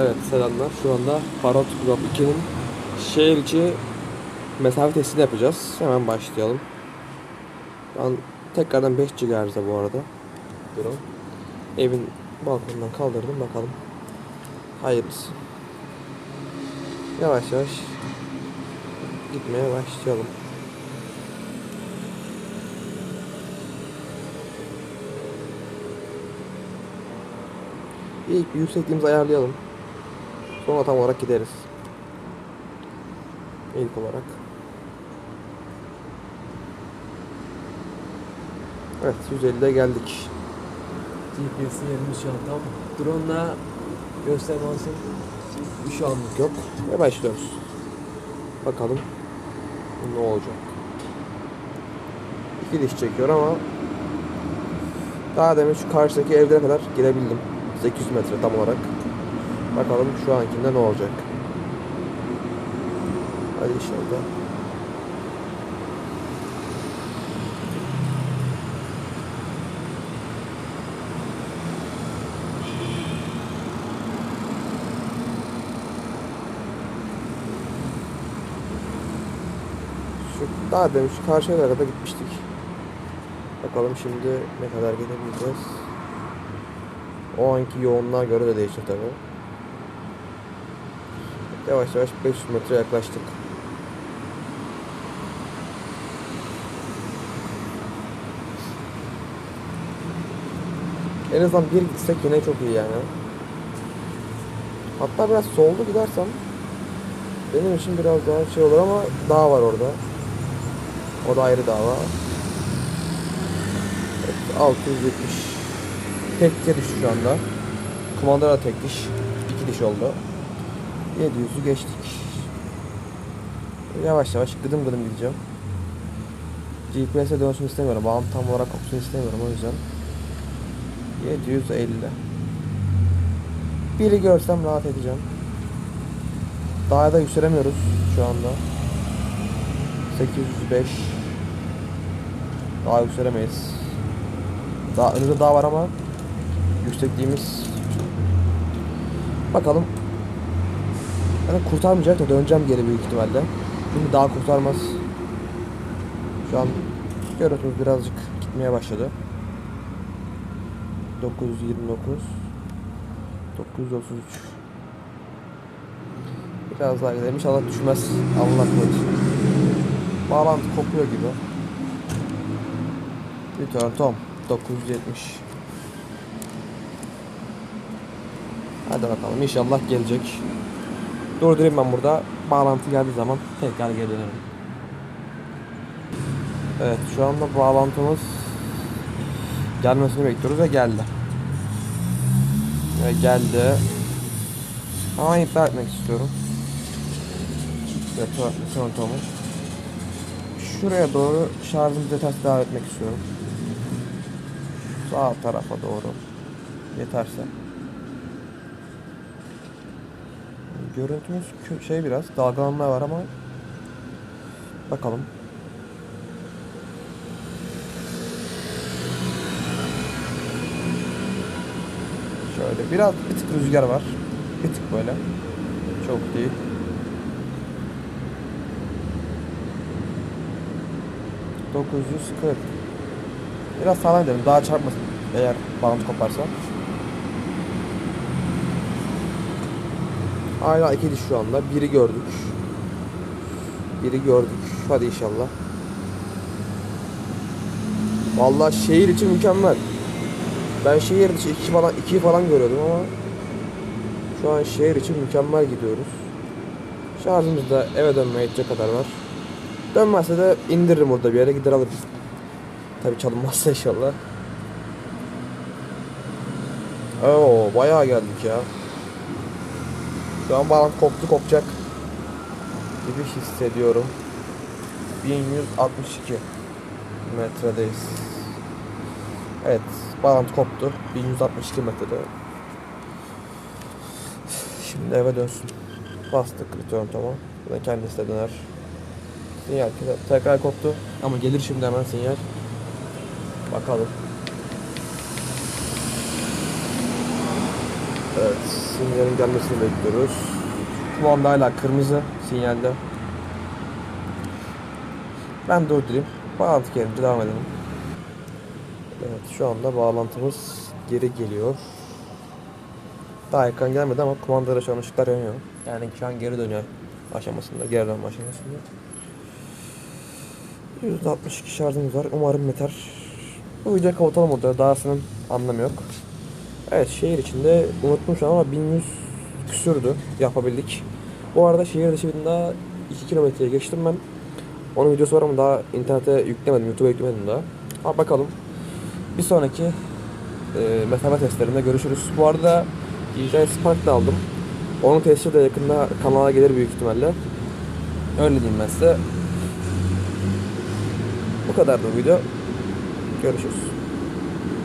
Evet selamlar. Şu anda Parot Club 2'nin şehir içi mesafe testini yapacağız. Hemen başlayalım. Ben tekrardan 5 GHz'de bu arada. Drone. Evin balkonundan kaldırdım bakalım. Hayırlısı. Yavaş yavaş gitmeye başlayalım. İlk yüksekliğimizi ayarlayalım. Sonra tam olarak gideriz. İlk olarak. Evet 150'de geldik. GPS'in yerimiz şu an tam. Drone'la gösterme alsın. Şu anlık yok. Ve başlıyoruz. Bakalım ne olacak. İki diş çekiyor ama daha demin şu karşıdaki evlere kadar girebildim. 800 metre tam olarak. Bakalım şu ankinde ne olacak. Hadi inşallah. Daha demin şu karşıya kadar gitmiştik. Bakalım şimdi ne kadar gidebileceğiz. O anki yoğunluğa göre de değişir tabi. Yavaş yavaş 500 metre yaklaştık. En azından bir gitsek yine çok iyi yani. Hatta biraz soldu gidersem benim için biraz daha şey olur ama dağ var orada. O da ayrı dava. Evet, 670. Tek diş şu anda. Kumanda da tek diş. iki diş oldu. 700'ü geçtik. Yavaş yavaş gıdım gıdım gideceğim. GPS'e dönsün istemiyorum. Bağım tam olarak kopsun istemiyorum o yüzden. 750. Biri görsem rahat edeceğim. Daha da yükselemiyoruz şu anda. 805 Daha yükselemeyiz. Daha önümüzde daha var ama yüksekliğimiz bakalım. Yani kurtarmayacak da döneceğim geri büyük ihtimalle. Şimdi daha kurtarmaz. Şu an görüntümüz birazcık gitmeye başladı. 929 933 Biraz daha gidelim. İnşallah düşmez. Allah korusun. Bağlantı kopuyor gibi. Return Tom 970 Hadi bakalım inşallah gelecek. Durdurayım ben burada. Bağlantı geldiği zaman tekrar geri dönerim. Evet şu anda bağlantımız gelmesini bekliyoruz ve geldi. Ve geldi. Ama iptal etmek istiyorum. Return Tom'u. Şuraya doğru şarjımı detaylı devam etmek istiyorum. Sağ tarafa doğru. Yeterse. Görüntümüz şey biraz dalgalanma var ama bakalım. Şöyle biraz bir tık rüzgar var. Bir tık böyle. Çok değil. Dokuz yüz kırk. Biraz sağlam gidelim. Daha çarpmasın. Eğer bağlantı koparsa. Hala iki diş şu anda. Biri gördük. Biri gördük. Hadi inşallah. Vallahi şehir için mükemmel. Ben şehir dışı iki falan ikiyi falan görüyordum ama şu an şehir için mükemmel gidiyoruz. Şarjımız da eve dönmeye yetecek kadar var. Dönmezse de indiririm burada bir yere gider alırız. Tabi çalınmazsa inşallah. Oo bayağı geldik ya. Şu an bağlantı koptu kopacak gibi hissediyorum. 1162 metredeyiz. Evet, bağlantı koptu. 1162 metrede. Şimdi eve dönsün. Bastık return tamam. Buradan kendisi de döner. Sinyal tekrar koptu. Ama gelir şimdi hemen sinyal. Bakalım. Evet, sinyalin gelmesini bekliyoruz. Kumanda hala kırmızı sinyalde. Ben durdurayım. Bağlantı gelince devam edelim. Evet, şu anda bağlantımız geri geliyor. Daha ekran gelmedi ama kumandada şu an ışıklar yanıyor. Yani şu an geri dönüyor aşamasında, geri dönme aşamasında. %62 şarjımız var. Umarım yeter. Bu videoyu kapatalım orada. Dahasının anlamı yok. Evet şehir içinde unuttum ama 1100 küsürdü yapabildik. Bu arada şehir dışı bir daha 2 kilometreye geçtim ben. Onun videosu var ama daha internete yüklemedim, YouTube'a yüklemedim daha. Ama bakalım. Bir sonraki e, mesafe testlerinde görüşürüz. Bu arada DJI Spark da aldım. Onun testi de yakında kanala gelir büyük ihtimalle. Öyle diyeyim ben size. Bu kadar da video. Görüşürüz.